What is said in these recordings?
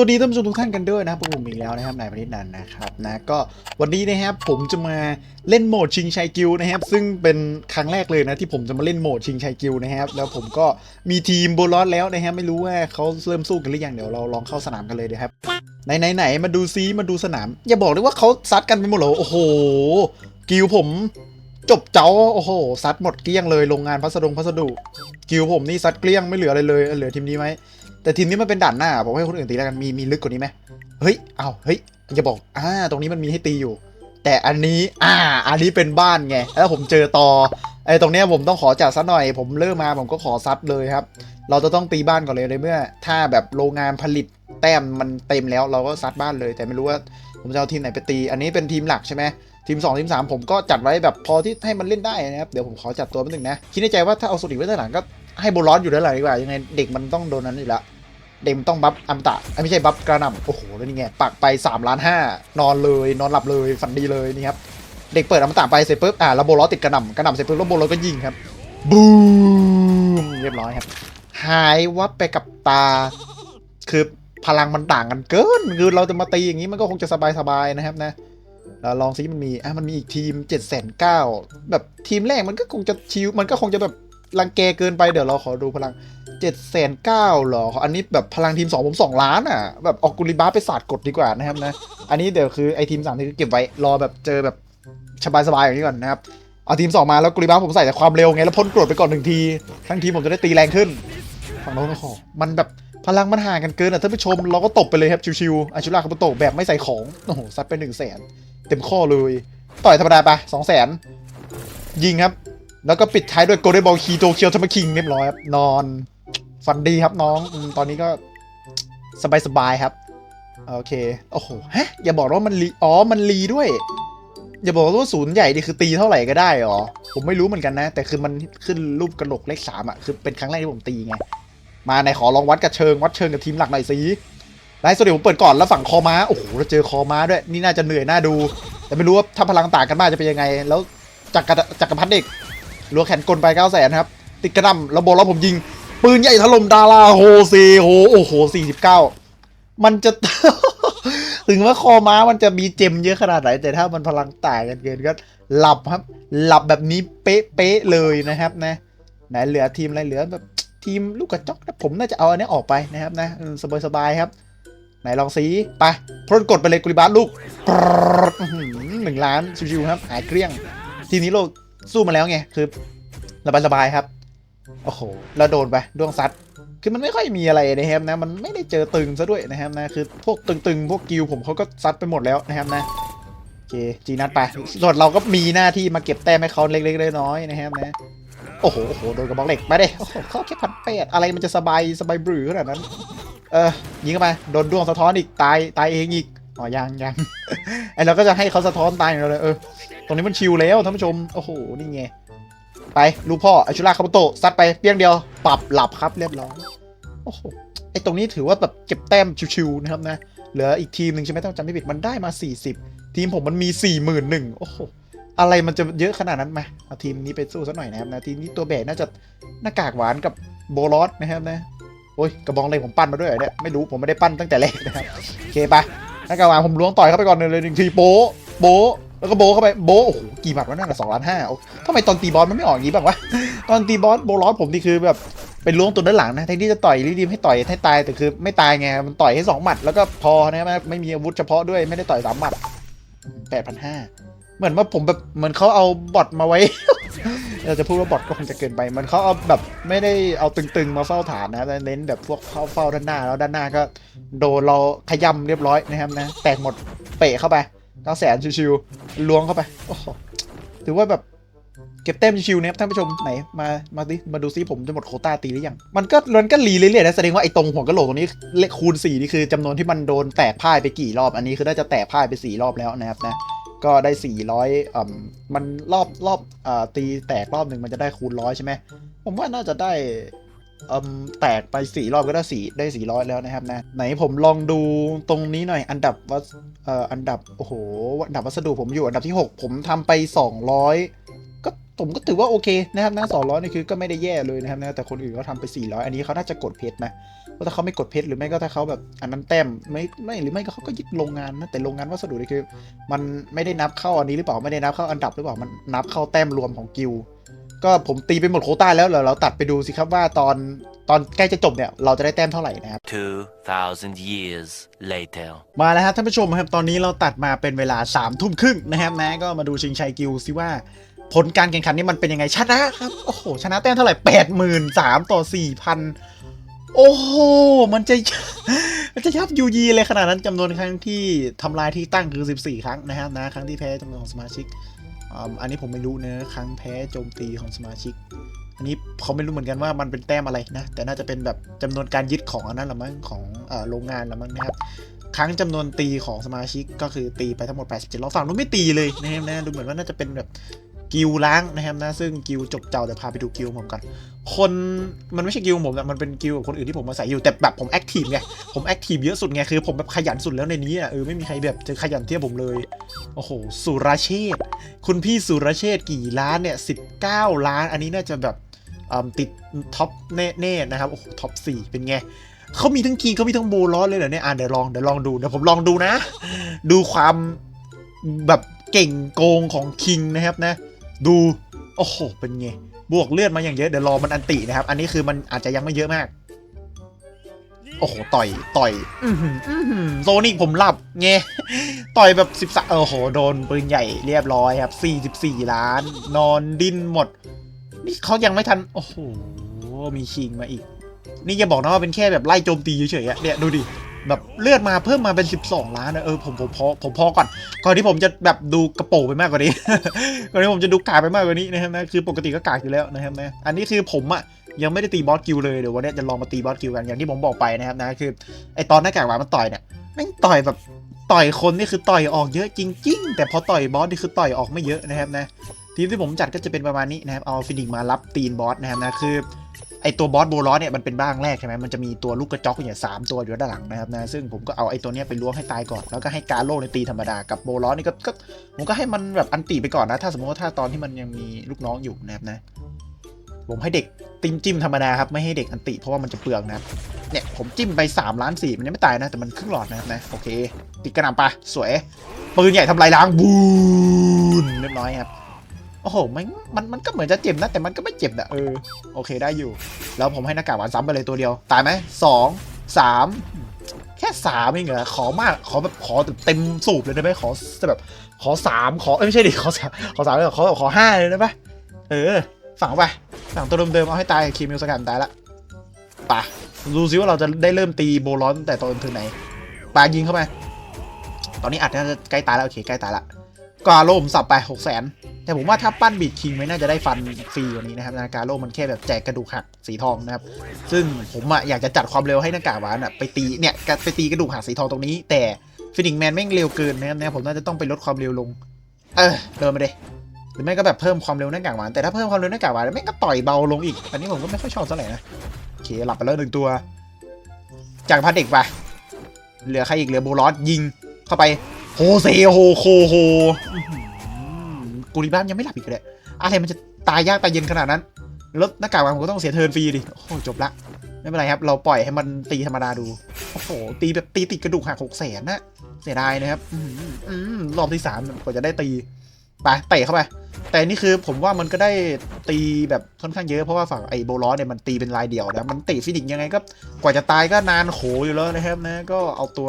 วัสดีท่านผู้ชมทุกท่านกันด้วยนะครับผมอีกแล้วนะครับนายพนิษฐ์นันนะครับนะก็วันนี้นะครับผมจะมาเล่นโหมดชิงชัยกิลนะครับ ซึ่งเป็นครั้งแรกเลยนะที่ผมจะมาเล่นโหมดชิงชัยกิลนะครับ แล้วผมก็มีทีมโบลอสแล้วนะครับไม่รู้ว่าเขาเริ่มสู้กันหรือยังเดี๋ยวเราลองเข้าสนามกันเลยนะครับไหนไหนไหนมาดูซิมาดูสนาม อย่าบอกเลยว่าเขาซัดกันไปหมดเหรอโอ้โห กิลผม จบเจ้าโอ้โหซัดหมดเกลี้ยงเลยโรงงานพัสดุพัสดุกิลด์ผมนี่ซัดเกลี้ยงไม่เหลืออะไรเลยเหลือทีมนี้ไหมแต่ทีมนี้มันเป็นด่านหน้าผมให้คนอื่นตีแล้วกันมีมีลึกกว่านี้ไหมเฮ้ยเอาเฮ้ยอย่าบอกอ่าตรงนี้มันมีให้ตีอยู่ แต่อันนี้อ่า อันนี้เป็นบ้านไงแล้วผมเจอต่อไอ้ตรงเนี้ยผมต้องขอจัดซะหน่อย ผมเริ่มมาผมก็ขอซัดเลยครับ เราจะต้องตีบ้านก่อนเลยในเมื่อ ถ้าแบบโรงงานผลิตแต้มมันเต็มแล้วเราก็ซัดบ้านเลย แต่ไม่รู้ว่าผมจะเอาทีมไหนไปตี อันนี้เป็นทีมหลักใช่ไหม ทีม 2 ทีม 3 ผมก็จัดไว้แบบพอที่ให้มันเล่นได้นะครับ เดี๋ยวผมขอจัดตัวแป๊บนึงนะ คิดในใจว่าถ้าเอาสุดอีกไว้ด้านหลังก็ให้โบลอนอยู่ด้านหลังดีกว่า ยังไงเด็กมันต้องโดนนั้นอยู่ล้วเด็มต้องบัฟอัมตะไม่ใช่บัฟกระหน่ำโอ้โหแล้วนี่ไงปักไป3ล้านห้านอนเลย นอนหลับเลยฝันดีเลยนี่ครับเด็กเปิดอัมตะไปเสร็จปุ๊บอ่าแล้วโบล้อติดกระหน่ำกระหน่ำเสร็จปุ๊บแล้วโบล้อก็ยิงครับบูมเรียบร้อยครับ หายวับไปกับตาคือพลังมันต่างกันเกินคือเราจะมาตีอย่างนี้มันก็คงจะสบายๆนะครับนะ เราลองซิมันมีอะมันมีอีกทีม7จ็ดแสนเก้าแบบทีมแรกมันก็คงจะชิวมันก็คงจะแบบรังแกเกินไปเดี๋ยวเราขอดูพลังเจ็ดแสนเก้าหรอ อันนี้แบบพลังทีมสองผมสองล้านอะ แบบออกกุลิบ้าไปศาสตร์กดดีกว่านะครับนะ อันนี้เดี๋ยวคือไอทีมสามที่เก็บไว้รอแบบเจอแบบสบายๆอย่างนี้ก่อนนะครับ เอาทีมสองมาแล้วกุลิบ้าผมใส่แต่ความเร็วไงแล้วพ่นกรดไปก่อนหนึ่งทีทั้งทีมผมจะได้ตีแรงขึ้นฝั่งโน้นก็ขอมันแบบพลังมันห่างกันเกินอะท่านผู้ชมเราก็ตบไปเลยครับชิวๆอาชุราคาบุโตะแบบไม่ใส่ของโอ้โหซัดไปหนึ่งแสน เต็มข้อเลย ต่อยธรรมดาไปสองแสนยิงครับ แล้วก็ปิดท้ายด้วยโกลเด้นบอลคีโตเคียวทัมคิงเรียบร้อยครับ นอน ฝันดีครับน้องอตอนนี้ก็สบายสบายครับ โอเค โอ้โห ฮะ อย่าบอกว่ามันรี อ๋อ มันรีด้วย อย่าบอกว่าศูนย์ใหญ่นี่คือตีเท่าไหร่ก็ได้หรอ ผมไม่รู้เหมือนกันนะ แต่คือมันขึ้นรูปกระโหลกเลขสามอะ คือเป็นครั้งแรกที่ผมตีไง มาในขอลองวัดกับเชิง วัดเชิงกับทีมหลักหน่อยสิ ไลฟ์สดเดี๋ยวผมเปิดก่อนแล้วฝั่งคอม้าโอ้โหแล้วเจอคอม้าด้วยนี่น่าจะเหนื่อยน่าดู แต่ไม่รู้ว่าถ้าพลังต่างกันมากจะเป็นยังไง แล้วจักรจักรพัฒเด็กรัวแขนกลไป9 0 0 0 0ครับติดกระหนำแล้วโบล้อผมยิง ปืนใหญ่ถล่มดาราโฮเซโฮโอ้โหสี่สิบเก้ามันจะ ถึงว่าคอม้ามันจะมีเจมเยอะขนาดไหน แต่ถ้ามันพลังต่างกันเกินก็หลับครับ หลับแบบนี้เป๊ะๆเลยนะครับนะไหนเหลือทีมอะไรเหลือแบบทีมลูกกระจอกนะผมน่าจะเอาอันนี้ออกไปนะครับนะสบายๆครับ นลองสีไปพรนกดไปเลยกุลิบาสลูกหนึ่งล้านชิวๆครับหายเกลี้ยง ทีนี้เราสู้มาแล้วไงคือสบายๆครับโอ้โหแล้วโดนไปดวงซัดคือมันไม่ค่อยมีอะไรนะครับนะ มันไม่ได้เจอตึงซะด้วยนะครับนะ คือพวกตึงๆ พวกกิลผมเขาก็ซัดไปหมดแล้วนะครับนะโอเคจีนัดไป ส่วนเราก็มีหน้าที่มาเก็บแต้มให้เขาเล็กๆน้อยๆนะครับนะ โอ้โหโอ้โห โดนกระบอกเหล็กไปเด้โอ้โหเขาแค่พันแปดอะไรมันจะสบายสบายบรือขนาดนั้น เออยิงเข้าไปโดนดวงสะท้อนอีกตายตายเองอีกอ๋อยังยังไอเราก็จะให้เขาสะท้อนตายอย่างเดียวเลยเออตรงนี้มันชิลแล้วท่านผู้ชมโอ้โหนี่ไงไปลูกพ่ออาชุราคาบุโตะซัดไปเปี้ยงเดียว ปรับหลับครับเรียบร้อยโอ้โหไอตรงนี้ถือว่าแบบเก็บแต้มชิวๆนะครับนะเหลืออีกทีมหนึ่งใช่ไหมต้องจำไม่ผิดมันได้มา 40 ทีมผมมันมี4 1 0 0 0โอ้โหอะไรมันจะเยอะขนาดนั้นไหมเอาทีมนี้ไปสู้สักหน่อยนะครับนะทีมนี้ตัวแบกน่าจะหน้ากากหวานกับโบลอสนะครับนะ โอ้ยกระบองอะไรผมปั้นมาด้วยเนี่ยไม่รู้ผมไม่ได้ปั้นตั้งแต่แรกนะครับโอเคปหน้ากากหวานผมล้วงต่อยเข้าไปก่อนเลยหนึ่งทีโป๊ะโป๊ะแล้วก็โบะเข้าไปโบะโอ้โหกี่บาทวะนั่นน่ะสองล้านห้าทำไมตอนตีบอสมันไม่ออกอย่างนี้บ้างวะตอนตีบอสโบลอผมนี่คือแบบเป็นล้วงตัวด้านหลังนะแทนที่จะต่อยรีบๆให้ต่อยให้ตายแต่คือไม่ตายไงมันต่อยให้สองหมัดแล้วก็พอนะไม่มีอาวุธเฉพาะด้วยไม่ได้ต่อยสามหมัดแปดพันห้าเหมือนว่าผมแบบเหมือนเขาเอาบอทมาไว้ เราจะพูดว่าบอทก็คงจะเกินไป มันเขาเอาแบบไม่ได้เอาตึงๆมาเฝ้าฐานนะแต่เน้นแบบพวกเข้าเฝ้าด้านหน้า แล้วด้านหน้าก็โดนเราขยำเรียบร้อยนะครับนะ แตกหมดเปะเข้าไปเก้าแสนชิวๆล้วงเข้าไปโอ้โหถือว่าแบบเก็บแต้มชิวๆนะครับท่านผู้ชมไหนมามาดิมาดูซิผมจะหมดโคต้าตีหรือยัง มันก็มันก็รีเรื่อยๆนะแสดงว่าไอ้ตรงหัวกระโหลกตรงนี้เลขคูณ4นี่คือจำนวนที่มันโดนแตกพ่ายไปกี่รอบอันนี้คือน่าจะแตกพ่ายไป4รอบแล้วนะครับนะ ก็ได้ 400อ่ามันรอบรอบอ่าตีแตกรอบหนึ่งมันจะได้คูณร้อยใช่ไหม ผมว่าน่าจะได้อืมแตกไป 4 รอบก็ได้4ได้ 400 แล้วนะครับนะ ไหนผมลองดูตรงนี้หน่อย อันดับวัสเอ่ออันดับ โอ้โห อันดับวัสดุผมอยู่อันดับที่ 6 ผมทำไป 200 ผมก็ถือว่าโอเคนะครับนะ200นี่คือก็ไม่ได้แย่เลยนะครับนะแต่คนอื่นเขาทำไป 400 อันนี้เขาน่าจะกดเพชรนะเพราะถ้าเขาไม่กดเพชรหรือไม่ก็ถ้าเขาแบบอันนั้นแต้มไม่ไม่หรือไม่ก็เขาก็ยึดโรงงานนะแต่โรงงานวัสดุนี่คือ มันไม่ได้นับเข้าอันนี้หรือเปล่าไม่ได้นับเข้าอันดับหรือเปล่ามันนับเข้าแต้มรวมของกิลด์ก็ผมตีไปหมดโควต้าแล้วเดี๋ยวเราตัดไปดูสิครับว่าตอนตอนใกล้จะจบเนี่ยเราจะได้แต้มเท่าไหร่นะครับ2,000 years later. มาแล้วครับท่านผู้ชมครับตอนนี้เราตัดมาเป็นเวลา3ามทุ่มครึ่งนะครับนะก็มาดูชิงชัยกิลด์ซิว่า ผลการแข่งขันนี้มันเป็นยังไงชนะครับโอ้โหชนะแต้มเท่าไหร่แปดหมื่นสามต่อสี่พันโอ้โหมันจะมันจะยับยูยีเลยขนาดนั้นจำนวนครั้งที่ทำลายที่ตั้งคือ 14 ครั้งนะครับนะครั้งที่แพ้จำนวนของสมาชิกอ,อันนี้ผมไม่รู้นะครั้งแพ้โจมตีของสมาชิก อันนี้เขาไม่รู้เหมือนกันว่ามันเป็นแต้มอะไรนะ แต่น่าจะเป็นแบบจำนวนการยึดของอันนั้นละมั้งของโรงงานละมั้งนะครับ ครั้งจำนวนตีของสมาชิกก็คือตีไปทั้งหมด 87รอบฝั่งนู้นไม่ตีเลยนะครับนะดูเหมือนว่าน่าจะเป็นแบบ กิลล้างนะครับนะซึ่งกิลจบเจ้าเดี๋ยวพาไปดูกิลผมก่อนคนมันไม่ใช่กิลผมนะมันเป็นกิลของคนอื่นที่ผมมาใส่อยู่แต่แบบผมแอคทีฟไงผมแอคทีฟเยอะสุดไงคือผมแบบขยันสุดแล้วในนี้อะเออไม่มีใครแบบจะขยันเทียบผมเลยโอ้โหสุรเชษคุณพี่สุรเชษกี่ล้านเนี่ย19ล้าน อันนี้น่าจะแบบติดท็อปแน่ๆนะครับโอ้โหท็อป4เป็นไงเขามีทั้งคีย์เขามีทั้งโบลอสเลยเหรอเนี่ยอะเดี๋ยวลองเดี๋ยวลองดูเดี๋ยวผมลองดูนะ ดูความแบบเก่งโกงของคิงนะครับนะ ดู โอ้โห เป็นไง บวกเลือดมาอย่างเยอะ เดี๋ยวรอมันอันตินะครับ อันนี้คือมันอาจจะยังไม่เยอะมาก โอ้โห ต่อย ต่อย อือหืออื้อหือโซนิกผมหลับเงต่อยแบบสิบสโอ้โห โดนปืนใหญ่เรียบร้อยครับสี่สิบสี่ล้าน นอนดิ้นหมด นี่เขายังไม่ทัน โอ้โห มีคิงมาอีก นี่อย่าบอกนะว่าเป็นแค่แบบไล่โจมตีเฉยๆอะเนี่ยดูดิ แบบเลือดมาเพิ่มมาเป็น 12 ล้านนะเออผมผมพอผมพอก่อนก่อนที่ผมจะแบบดูกระโปรงไปมากกว่านี้ก่อนที่ผมจะดูกากไปมากกว่านี้นะครับนะคือปกติก็กากอยู่แล้วนะครับนะอันนี้คือผมอะยังไม่ได้ตีบอสกิลเลยเดี๋ยววันนี้จะลองมาตีบอสกิลกันอย่างที่ผมบอกไปนะครับนะคือไอตอนหน้ากากหวานมันต่อยเนี่ยแม่งต่อยแบบต่อยคนนี่คือต่อยออกเยอะจริง ๆ แต่พอต่อยบอสนี่คือต่อยออกไม่เยอะนะครับนะทีมที่ผมจัดก็จะเป็นประมาณนี้นะครับเอาฟินิกมารับตีนบอสนะครับนะคือ ไอตัวบอสโบลอสเนี่ยมันเป็นบ้างแรกใช่ไหมมันจะมีตัวลูกกระจอกอยู่สามตัวอยู่ด้านหลังนะครับนะซึ่งผมก็เอาไอตัวเนี้ยไปล้วงให้ตายก่อน แล้วก็ให้การโล่ในตีธรรมดากับโบลอสนี่ก็ก็ผมก็ให้มันแบบอันตีไปก่อนนะ ถ้าสมมติว่าถ้าตอนที่มันยังมีลูกน้องอยู่นะครับนะผมให้เด็กจิ้มจิ้มธรรมดาครับไม่ให้เด็กอันติเพราะว่ามันจะเปลืองนะครับเนี่ยผมจิ้มไป3ล้านสี่มันยังไม่ตายนะแต่มันครึ่งหลอดนะครับนะโอเค ติดกระหน่ำปะสวยปืนใหญ่ทำลายล้างบูนเรียบร้อยครับ อ้โหมันมันมันก็เหมือนจะเจ็บนะแต่มันก็ไม่เจ็บนะเออโอเคได้อยู่ แล้วผมให้หน้ากากหวานซ้ำไปเลยตัวเดียว ตายไหมสองสามแค่สามเองเหรอขอมากขอแบบขอเต็มสูบเลยได้ไหมขอแบบขอสามขอเอ้ยไม่ใช่ดิขอสามขอสามเลยเหรอขอขอห้าเลยได้ไหมเออฝังไปฝังตัวเดิมๆเอาให้ตายคีมิวสกันตายละไป่ะดูซิว่าเราจะได้เริ่มตีโบลอนตั้งแต่ตอนถึงไหนปายิงเข้าไปตอนนี้อาจจะใกล้ตายแล้วโอเคใกล้ตายละ กาโลผมสับไปหกแสนแต่ผมว่าถ้าปั้นบีดคิงไม่น่าจะได้ฟันฟรีกว่านี้นะครับนาการโลมันแค่แบบแจกกระดูกหักสีทองนะครับ ซึ่งผมอะอยากจะจัดความเร็วให้หน้ากากหวานอะไปตีเนี่ยไปตีกระดูกหักสีทองตรงนี้ แต่ฟินิกแมนแม่งเร็วเกินนะครับเนี่ยผมน่าจะต้องไปลดความเร็วลง เออเดินมาเลยหรือไม่ก็แบบเพิ่มความเร็วหน้ากากหวานแต่ถ้าเพิ่มความเร็วหน้ากากหวานแม่งก็ต่อยเบาลงอีก อันนี้ผมก็ไม่ค่อยชอบเท่าไหร่นะโอเคหลับไปแล้วหนึ่งตัว จากพัดเด็กไปเหลือใครอีกเหลือโบลอสยิงเข้าไป โฮเซโฮโคโฮกูรีบ้านยังไม่หลับอีกเลยอะไรมันจะตายยากตายเย็นขนาดนั้นแล้วหน้ากากวางผมก็ต้องเสียเทิร์นฟรีดิ โอ้โหจบละ ไม่เป็นไรครับ เราปล่อยให้มันตีธรรมดาดู โอ้โห ตีแบบตีติดกระดูกหักหกแสนนะเสียดายนะครับ อืมรอบที่สามกว่าจะได้ตี ไปเตะเข้าไป แต่นี่คือผมว่ามันก็ได้ตีแบบค่อนข้างเยอะ เพราะว่าฝั่งไอ้โบลอเนี่ยมันตีเป็นรายเดี่ยวนะ มันตีฟินิกยังไงก็ กว่าจะตายก็นานโขอยู่แล้วนะครับนะ ก็เอาตัว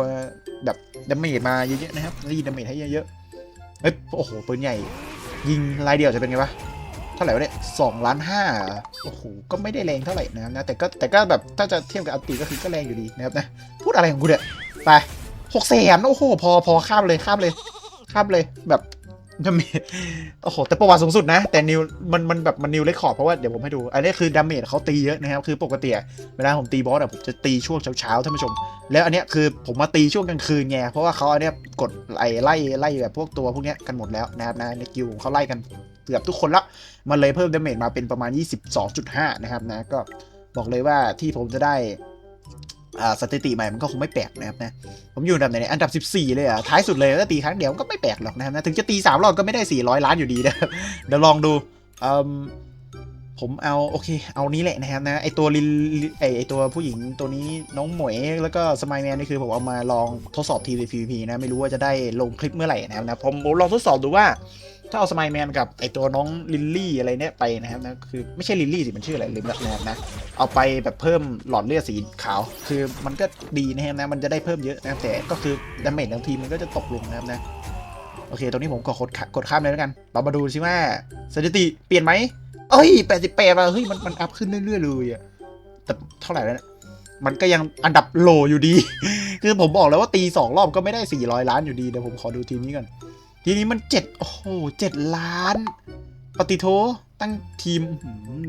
แบบดาเมจมาเยอะๆนะครับรีดดาเมจให้เยอะๆเอ้ยโอ้โหปืนใหญ่ ยิงรายเดียวจะเป็นไงวะเท่าไหร่วะเนี่ยสองล้านห้าโอ้โหก็ไม่ได้แรงเท่าไหร่นะครับนะแต่ก็แต่ก็แบบถ้าจะเทียบกับอัลติก็คือก็แรงอยู่ดีนะครับนะพูดอะไรของกูเนี่ยไปหกแสนโอ้โหพอพอข้ามเลยข้ามเลย ข้ามเลยแบบ ดาเมจโอ้โห แต่ประวัติสูงสุดนะ แต่นิวมันมันแบบมันนิวเลคคอร์ดเพราะว่าเดี๋ยวผมให้ดู อันนี้คือดาเมจเขาตีเยอะนะครับ คือปกติเวลาผมตีบอสอะผมจะตีช่วงเช้าๆท่านผู้ชม แล้วอันเนี้ยคือผมมาตีช่วงกลางคืนไง เพราะว่าเขาอันเนี้ยกดไล่ไล่ไล่แบบพวกตัวพวกเนี้ยกันหมดแล้วนะครับนะในกิวเขาไล่กันเกือบทุกคนละ มันเลยเพิ่มดาเมจมาเป็นประมาณ 22.5 นะครับนะ ก็บอกเลยว่าที่ผมจะได้ สถิติใหม่มันก็คงไม่แปลกนะครับนะผมอยู่อันดับไหนเนี่ยอันดับ 14 เลยอะท้ายสุดเลยก็ตีครั้งเดียวก็ไม่แปลกหรอกนะครับนะถึงจะตี3รอบก็ไม่ได้ 400 ล้านอยู่ดีนะเดี๋ยวลองดูผมเอาโอเค เอานี้แหละนะครับนะไอตัวลินไอไอตัวผู้หญิงตัวนี้น้องหมวยแล้วก็สมายแมนนี่คือผมเอามาลองทดสอบทีวีพีนะไม่รู้ว่าจะได้ลงคลิปเมื่อไหร่นะครับนะผมลองทดสอบดูว่า ถ้าเอาสมายแมนกับไอตัวน้องลิลลี่อะไรเนี่ยไปนะครับนะคือไม่ใช่ลิลลี่สิมันชื่ออะไรลืมแล้วนะครับนะเอาไปแบบเพิ่มหลอดเลือดสีขาว คือมันก็ดีนะครับนะมันจะได้เพิ่มเยอะนะแต่ก็คือดาเมจบางทีมันก็จะตกลงนะครับนะโอเคตรงนี้ผมกดกดกดข้ามเลยแล้วกัน เรามาดูซิว่าสถิติเปลี่ยนไหมเอ้ย88อะเฮ้ยมันมันอัพขึ้นเรื่อยๆเลยอะแต่เท่าไหร่แล้วเนี่ยมันก็ยังอันดับโลอยู่ดี คือผมบอกแล้วว่าตีสองรอบก็ไม่ได้400ล้านอยู่ดีเดี๋ยวผมขอดูทีมนี้ก่อน ทีนี้มันเจ็ดโอ้โหเจ็ดล้าน ปฏิโทตั้งทีม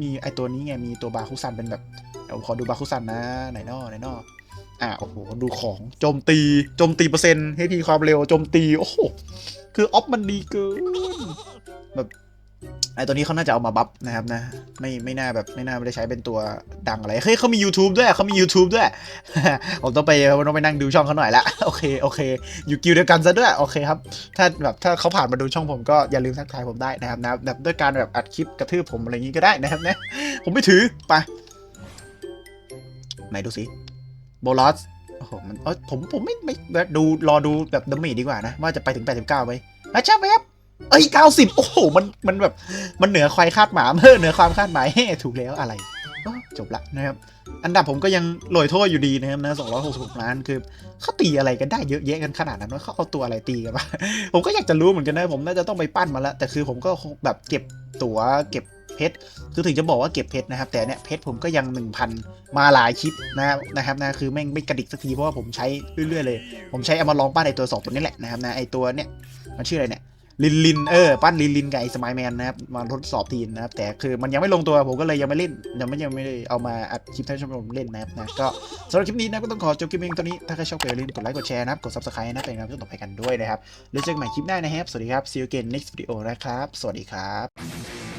มีไอตัวนี้ไง มีตัวบาคุซันเป็นแบบเดี๋ยวขอดูบาคุซันนะ ไหนนอไหนนออะโอ้โห ดูของโจมตีโจมตีเปอร์เซ็นต์ให้ทีความเร็วโจมตี โอ้โห คือออฟมันดีเกินแบบ ไอตัวนี้เขาน่าจะเอามาบัฟนะครับนะ ไม่ไม่น่าแบบไม่น่าไม่ได้ใช้เป็นตัวดังอะไร เฮ้ยเขามี YouTube ด้วยเขามี YouTube ด้วย ผมต้องไปต้องไปนั่งดูช่องเขาหน่อยละโอเคโอเค อยู่กิลด์เดียวกันซะด้วยโอเคครับ ถ้าแบบถ้าเขาผ่านมาดูช่องผมก็อย่าลืมทักทายผมได้นะครับนะแบบด้วยการแบบอัดคลิปกระทืบผมอะไรอย่างงี้ก็ได้นะครับนะผมไม่ถือไปไหนดูสิโบลอสโอ้โหมันเออผมผมไม่ไม่ดูรอดูแบบดาเมจดีกว่านะ ว่าจะไปถึง 89ไหมอาจ้าเว็บ เอ้ย90โอ้โหมันมันแบบมันเหนือควายคาดหมาเมื่อเหนือความคาดหมายเฮ้ถูกแล้วอะไรจบละนะครับ อันดับผมก็ยังลอยโทษอยู่ดีนะครับนะ266ล้านคือเขาตีอะไรกันได้เยอะแยะกันขนาดนั้นว่าเขาเอาตัวอะไรตีกันมาผมก็อยากจะรู้เหมือนกันนะผมน่าจะต้องไปปั้นมาแล้วแต่คือผมก็แบบเก็บตั๋วเก็บเพชรคือถึงจะบอกว่าเก็บเพชรนะครับ แต่เนี่ยเพชรผมก็ยัง 1,000 มาหลายคลิปนะครับนะครับนะคือแม่งไม่กระดิกสักทีเพราะว่าผมใช้เรื่อยๆเลย ผมใช้เอามาลองปั้นไอตัวสองตัวนี้แหละนะครับนะไอตัวเนี่ยมันชื่ออะไรเนี่ย ลินลินเออปั้นลินลินกับไอสมายแมนนะครับมาทดสอบทีมนะครับแต่คือมันยังไม่ลงตัวผมก็เลยยังไม่เล่นยังไม่ยังไม่ได้เอามาอัดคลิปให้ชมรมเล่นนะครับนะก็สำหรับคลิปนี้นะก็ต้องขอจบคลิปเองตอนนี้ถ้าใครชอบก็อย่าลืมกดไลค์กดแชร์นะครับกด subscribe นะเป็นกำลังใจต่อไปกันด้วยนะครับแล้วเจอกันใหม่คลิปหน้านะครับสวัสดีครับ see you again next video นะครับ สวัสดีครับ